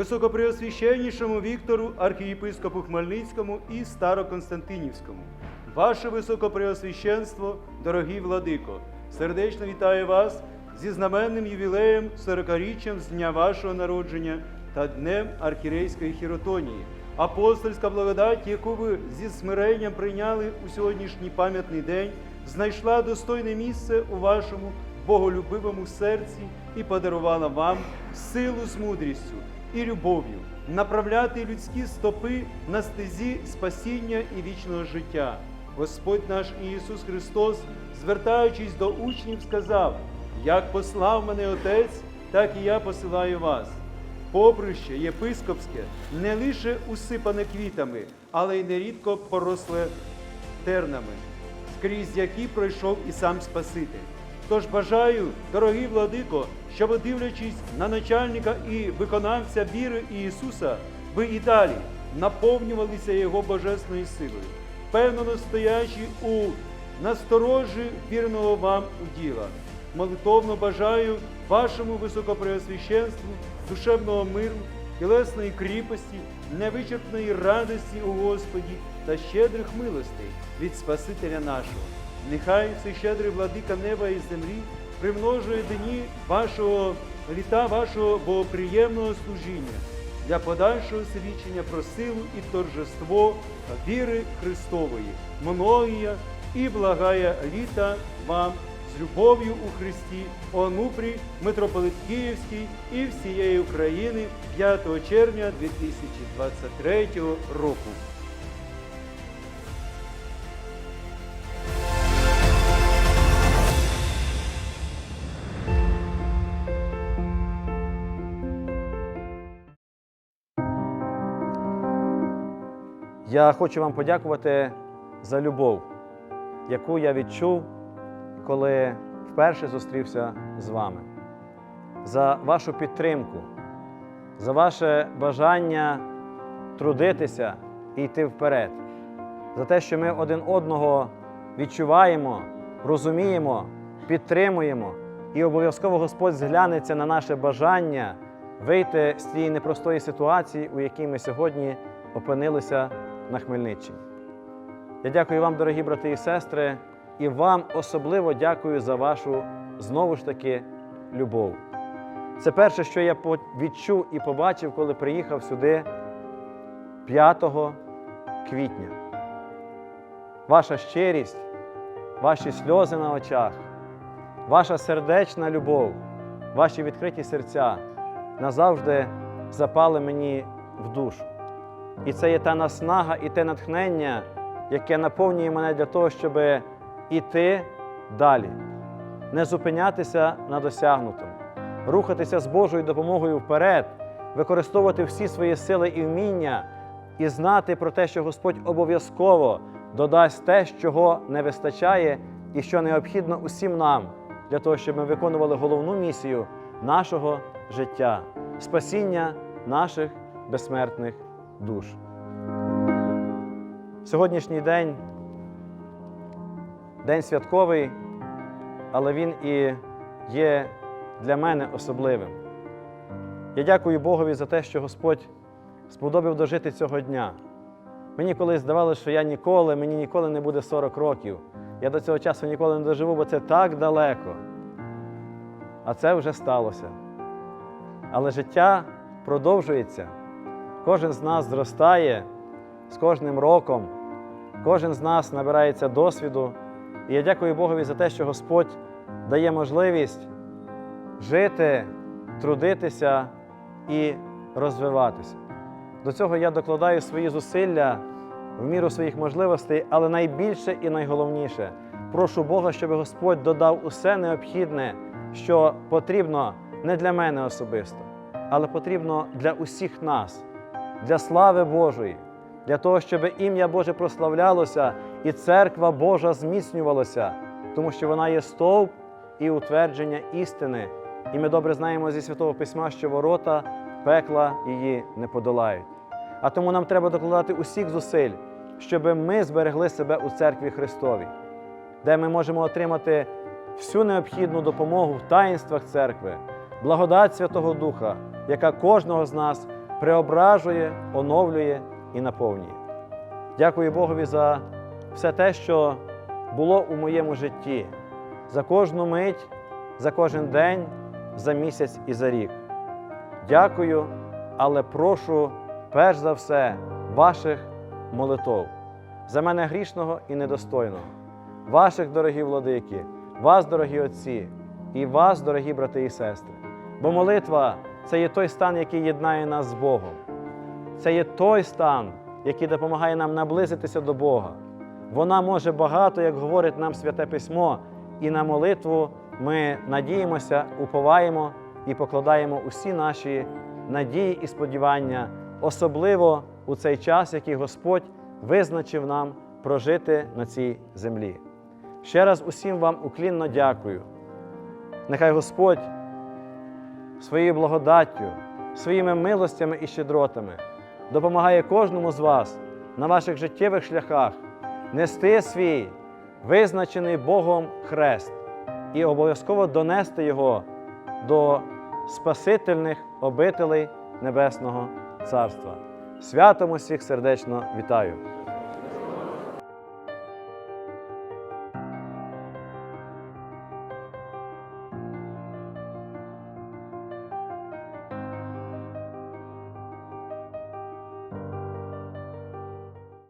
Високопреосвященнішому Віктору, архієпископу Хмельницькому і Староконстантинівському. Ваше Високопреосвященство, дорогі владико, сердечно вітаю вас зі знаменним ювілеєм 40-річчям з дня вашого народження та Днем архірейської хіротонії. Апостольська благодать, яку ви зі смиренням прийняли у сьогоднішній пам'ятний день, знайшла достойне місце у вашому боголюбивому серці і подарувала вам силу з мудрістю і любов'ю направляти людські стопи на стезі спасіння і вічного життя. Господь наш Ісус Христос, звертаючись до учнів, сказав: Як послав мене Отець, так і я посилаю вас. Поприще єпископське не лише усипане квітами, але й нерідко поросле тернами, скрізь які пройшов і сам Спаситель. Тож бажаю, дорогі владико, щоб дивлячись на начальника і виконавця віри Ісуса, ви і далі наповнювалися Його божественною силою, впевнено стоячи у насторожі вірного вам у діла. Молитовно бажаю вашому високопреосвященству душевного миру, тілесної кріпості, невичерпної радості у Господі та щедрих милостей від Спасителя нашого. Нехай всещедрий владика неба і землі примножує дні вашого літа, вашого богоприємного служіння для подальшого свідчення про силу і торжество віри Христової, многія і благая літа вам з любов'ю у Христі, Онупрій, митрополит Київський і всієї України 5 червня 2023 року. Я хочу вам подякувати за любов, яку я відчув, коли вперше зустрівся з вами, за вашу підтримку, за ваше бажання трудитися і йти вперед, за те, що ми один одного відчуваємо, розуміємо, підтримуємо, і обов'язково Господь зглянеться на наше бажання вийти з цієї непростої ситуації, у якій ми сьогодні опинилися на Хмельниччині. Я дякую вам, дорогі брати і сестри, і вам особливо дякую за вашу знову ж таки любов. Це перше, що я відчув і побачив, коли приїхав сюди 5 квітня. Ваша щирість, ваші сльози на очах, ваша сердечна любов, ваші відкриті серця назавжди запали мені в душу. І це є та наснага і те натхнення, яке наповнює мене для того, щоб іти далі, не зупинятися на досягнутому, рухатися з Божою допомогою вперед, використовувати всі свої сили і вміння і знати про те, що Господь обов'язково додасть те, чого не вистачає, і що необхідно усім нам для того, щоб ми виконували головну місію нашого життя спасіння наших безсмертних душ. Сьогоднішній день день святковий, але він і є для мене особливим. Я дякую Богові за те, що Господь сподобав дожити цього дня. Мені колись здавалося, що я ніколи, мені ніколи не буде 40 років. Я до цього часу ніколи не доживу, бо це так далеко. А це вже сталося. Але життя продовжується. Кожен з нас зростає з кожним роком, кожен з нас набирається досвіду. І я дякую Богові за те, що Господь дає можливість жити, трудитися і розвиватися. До цього я докладаю свої зусилля в міру своїх можливостей, але найбільше і найголовніше прошу Бога, щоб Господь додав усе необхідне, що потрібно не для мене особисто, але потрібно для усіх нас, для слави Божої, для того, щоб ім'я Боже прославлялося і церква Божа зміцнювалася, тому що вона є стовп і утвердження істини. І ми добре знаємо зі Святого Письма, що ворота пекла її не подолають. А тому нам треба докладати усіх зусиль, щоб ми зберегли себе у церкві Христовій, де ми можемо отримати всю необхідну допомогу в таїнствах церкви, благодать Святого Духа, яка кожного з нас преображує, оновлює і наповнює. Дякую Богові за все те, що було у моєму житті, за кожну мить, за кожен день, за місяць і за рік. Дякую, але прошу перш за все ваших молитов, за мене грішного і недостойного, ваших, дорогі владики, вас, дорогі отці, і вас, дорогі брати і сестри. Бо молитва це є той стан, який єднає нас з Богом. Це є той стан, який допомагає нам наблизитися до Бога. Вона може багато, як говорить нам Святе Письмо, і на молитву ми надіємося, уповаємо і покладаємо усі наші надії і сподівання, особливо у цей час, який Господь визначив нам прожити на цій землі. Ще раз усім вам уклінно дякую. Нехай Господь своєю благодаттю, своїми милостями і щедротами допомагає кожному з вас на ваших життєвих шляхах нести свій визначений Богом хрест і обов'язково донести його до спасительних обителей Небесного Царства. Святом усіх сердечно вітаю!